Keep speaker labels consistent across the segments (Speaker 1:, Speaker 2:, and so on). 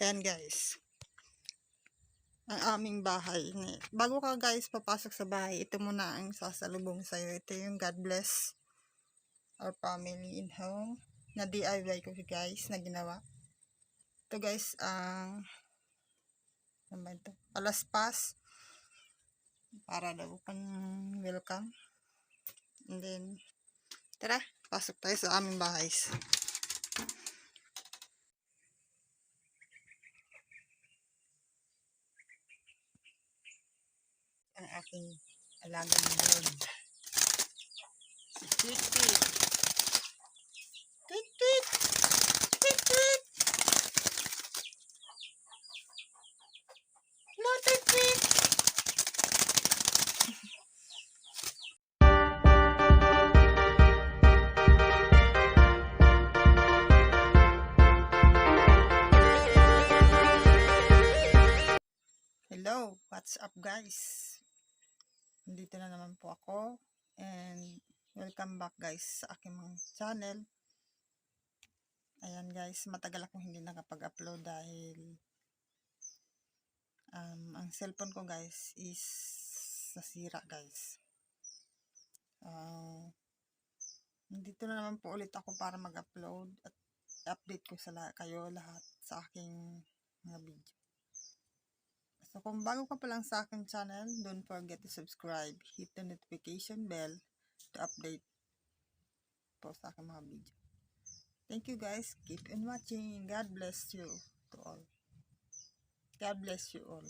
Speaker 1: Ayan guys. Ang aming bahay. Bago ka guys papasok sa bahay, ito muna ang sasalubong sa'yo. Ito yung God bless our family in home. Na DIY ko guys, na ginawa. Ito guys, ang ano ba ito? Alaspas. Para daw pang welcome. And then, tara, pasok tayo sa aming bahay. Aking alagang bird. Si Tweet Tweet. Tweet Tweet! Tweet Tweet! Hello, Tweet Tweet! Hello, what's up guys? Nandito na naman po ako and welcome back guys sa aking mga channel. Ayan guys, matagal akong hindi nakapag-upload dahil um, ang cellphone ko guys is nasira guys. Uh, nandito na naman po ulit ako para mag-upload at update ko sa la- kayo lahat sa aking mga video. So, kung bago ka pa lang sa aking channel, don't forget to subscribe. Hit the notification bell to update po sa aking mga video. Thank you guys. Keep on watching. God bless you to all. God bless you all.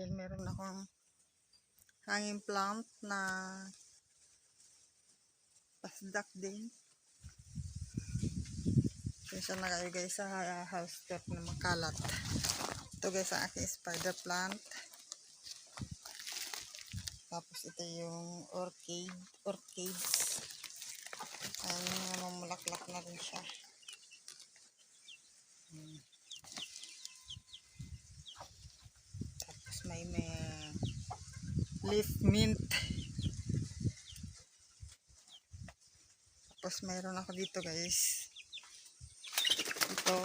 Speaker 1: Then meron akong hanging plant na pasdak din. Pasensya na kayo guys sa house tour na makalat. Ito guys ang aking spider plant. Tapos ito yung orchid, orchids. Ayan, mamulaklak na rin siya. Hmm. Tapos may may leaf mint. Tapos mayroon ako dito guys. Ito.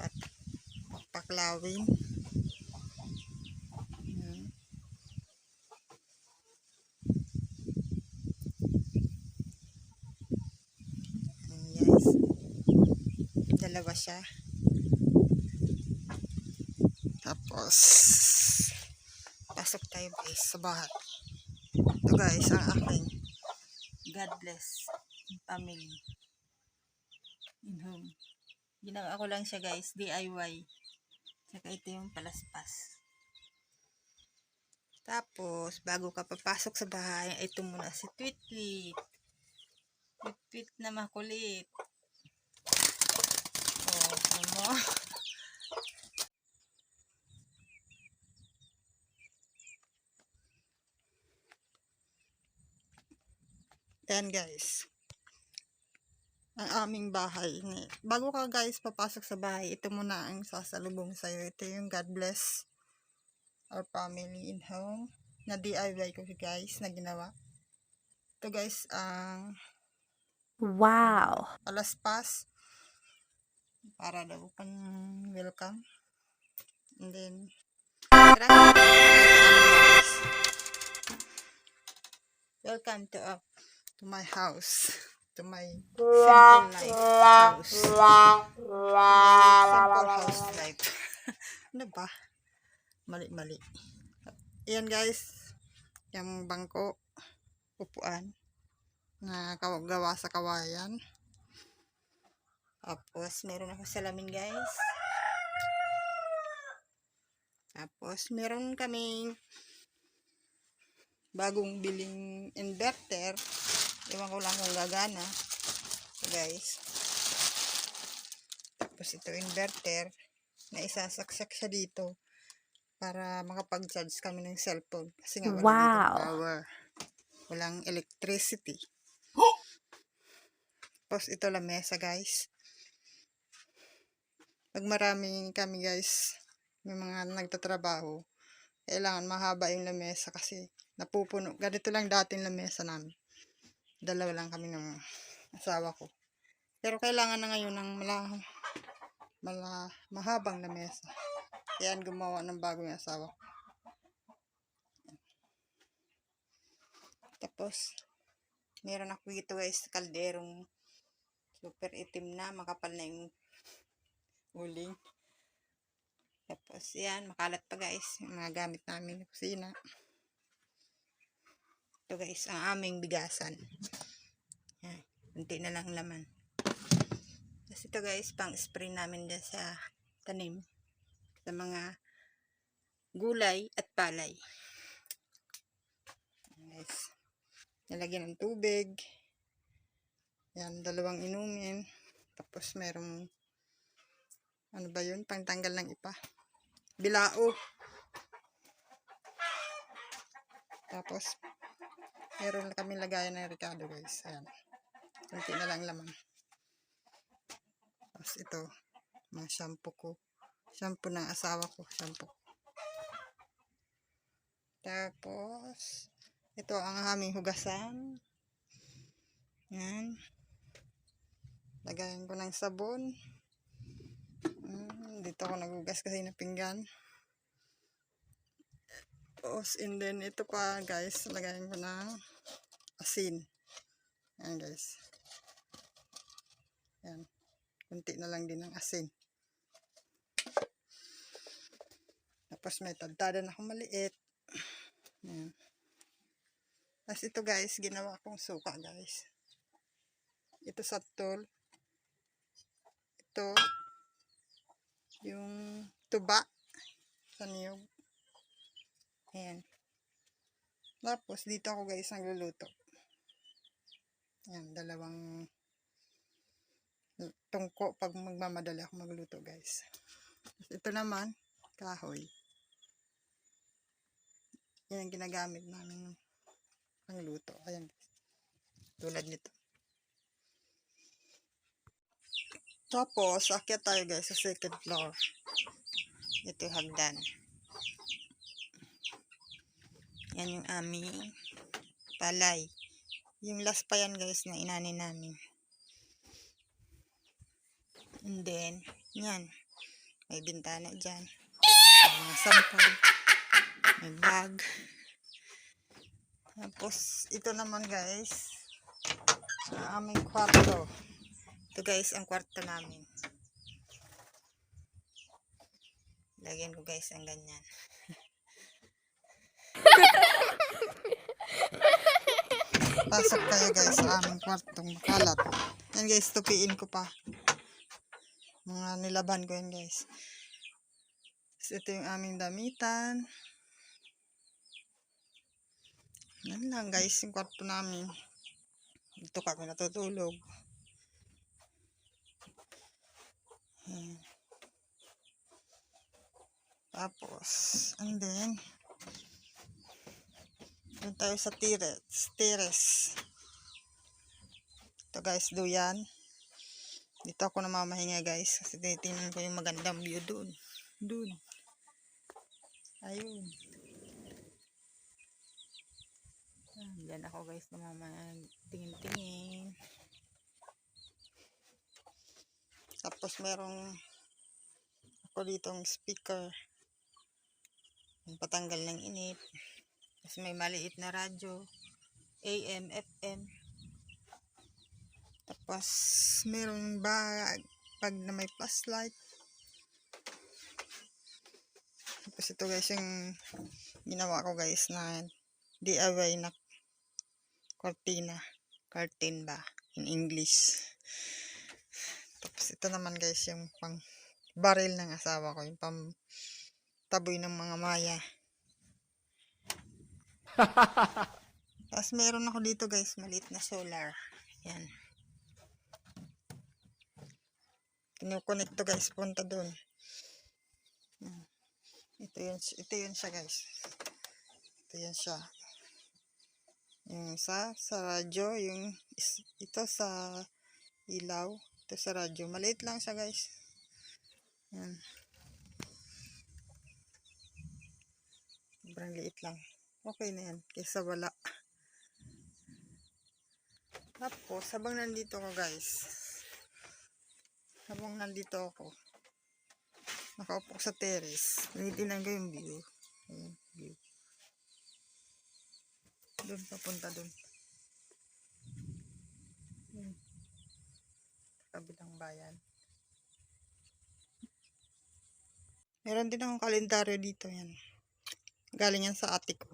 Speaker 1: At paklawin. Dalawa siya. Tapos, pasok tayo guys sa bahay. Ito guys, ang aking God bless family in home. Ginawa ko lang siya guys, DIY. Saka ito yung palaspas. Tapos, bago ka papasok sa bahay, ito muna si Tweet Tweet. Tweet na makulit. Oh, ano mo? Ayan guys. Ang aming bahay. Ni- Bago ka guys papasok sa bahay, ito muna ang sasalubong sa'yo. Ito yung God bless our family in home. Na DIY ko guys, na ginawa. Ito guys, ang
Speaker 2: Wow.
Speaker 1: alas pas. Para daw pang welcome. And then. Welcome to uh, to my house. To my simple life house. Simple house life. ano ba? Mali-mali. Ayan guys. Yung bangko. Upuan. Na gawa sa kawayan. Tapos, meron ako salamin guys. Tapos, meron kaming bagong biling inverter. Iwan ko lang kung gagana. So guys. Tapos ito inverter na isasaksak siya dito para makapag-charge kami ng cellphone. Kasi nga wala
Speaker 2: Wow.
Speaker 1: power. Walang electricity. Tapos ito lamesa guys. Pag marami kami guys, may mga nagtatrabaho, kailangan mahaba yung lamesa kasi napupuno. Ganito lang dati yung lamesa namin. Dalawa lang kami ng asawa ko. Pero kailangan na ngayon ng mala, mala, mahabang lamesa. Kaya gumawa ng bago yung asawa ko. Tapos, meron ako dito guys, kalderong super itim na, makapal na yung uling. Tapos, yan, makalat pa guys, yung mga gamit namin sa kusina. Ito guys, ang aming bigasan. Yan, kunti na lang laman. Tapos ito guys, pang spray namin dyan sa tanim. Sa mga gulay at palay. Guys. Nilagyan ng tubig. Yan, dalawang inumin. Tapos merong ano ba yun? Pangtanggal ng ipa. Bilao. Tapos, meron na kami lagayan ng Ricardo guys. Ayan. Kunti na lang laman. Tapos ito, mga shampoo ko. Shampoo ng asawa ko. Shampoo. Tapos, ito ang aming hugasan. Yan. Lagayan ko ng sabon. Mm, dito ako nagugas kasi ng pinggan. Tapos, and then, ito pa, guys, lagayan ko ng asin. Yan, guys. Yan. Kunti na lang din ng asin. Tapos, may tadtadan ako maliit. Yan. Tapos, ito, guys, ginawa kong suka, guys. Ito sa tol. Ito, yung tuba sa niyog. Ayan. Tapos, dito ako guys nagluluto. Ayan, dalawang tungko pag magmamadali ako magluto guys. Ito naman, kahoy. Yan ang ginagamit namin pang luto. Ayan guys. Tulad nito. Tapos, akyat tayo guys sa second floor. Ito hagdan. Yan yung aming palay. Yung last pa yan guys na inani namin. And then, yan. May bintana dyan. May mga sampag. May bag. Tapos, ito naman guys. Ang aming kwarto. Ito guys, ang kwarto namin. Lagyan ko guys ang ganyan. Pasok kayo guys sa aming kwartong kalat. Yan guys, tupiin ko pa. Mga nilaban ko yan guys. Tapos ito yung aming damitan. Yan lang guys, yung kwarto namin. Dito kami natutulog. Yan. Tapos, and then, doon tayo sa terrace. Terrace. Ito guys, duyan. Dito ako namamahinga guys. Kasi tinitingnan ko yung magandang view doon. Doon. Ayun. Yan, Diyan ako guys namamatingin-tingin. Tapos merong ako ditong speaker. Patanggal ng init. Tapos may maliit na radyo. AM, FM. Tapos merong bag pag na may flashlight. Tapos ito guys yung ginawa ko guys na DIY na cortina. Curtain ba? In English. Tapos ito naman guys yung pang baril ng asawa ko. Yung pang taboy ng mga maya. Tapos meron ako dito guys, maliit na solar. Yan. Kinukonect to guys, punta doon. Yan. Ito yun, ito yun siya guys. Ito yun siya. Yung sa, sa radyo, yung ito sa ilaw, ito sa radyo. Maliit lang siya guys. Yan. Sobrang liit lang. Okay na yan. Kaysa wala. Tapos, habang nandito ako guys. Habang nandito ako. Nakaupo ko sa terrace. Tinitingnan ko yung view. Ayan, view. Doon, papunta doon. Yun. Kabilang bayan. Meron din akong kalendaryo dito yan. Galing yan sa ate ko.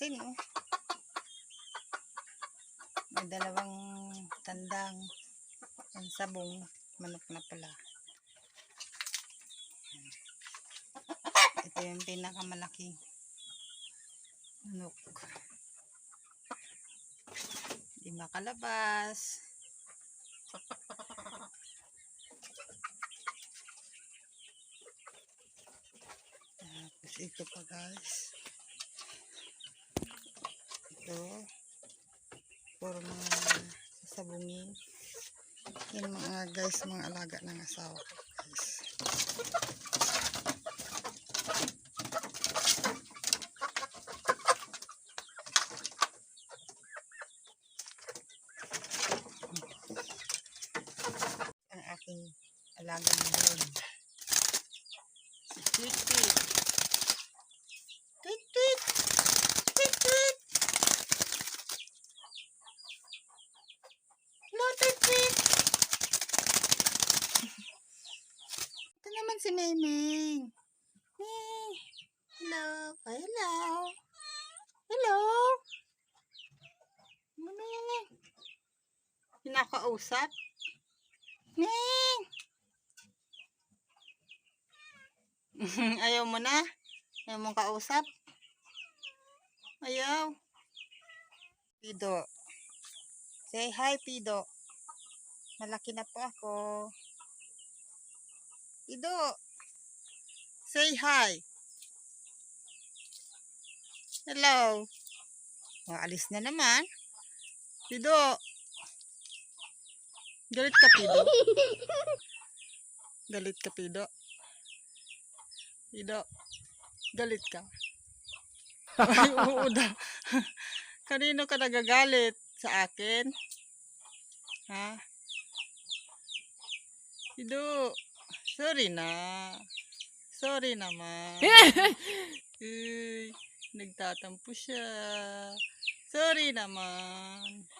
Speaker 1: Pansin, oh. May dalawang tandang ang sabong manok na pula. Ito yung pinakamalaking manok. Di makalabas. Tapos ito pa guys. Ito. Puro mga sasabungin. Yan mga guys, mga alaga ng asawa ko guys. ang aking alagang bird. Si Tweet Tweet. Tweet Tweet! Tweet Tweet! Hello, Tweet Tweet! Ito naman si Maymay. Hey! Hello! Oh, hello! Hello! Ming! Kinakausap? Ming! Ayaw mo na? Ayaw mong kausap? Ayaw. Pido. Say hi, Pido. Malaki na po ako. Pido. Say hi. Hello. O, na naman. Pido. Galit ka, Pido. Galit ka, Pido. Pido. Galit ka. Ay, oo daw. Kanino ka nagagalit? Sa akin? Ha? Pido. Sorry na. Sorry naman. Uy, nagtatampo siya. Sorry naman.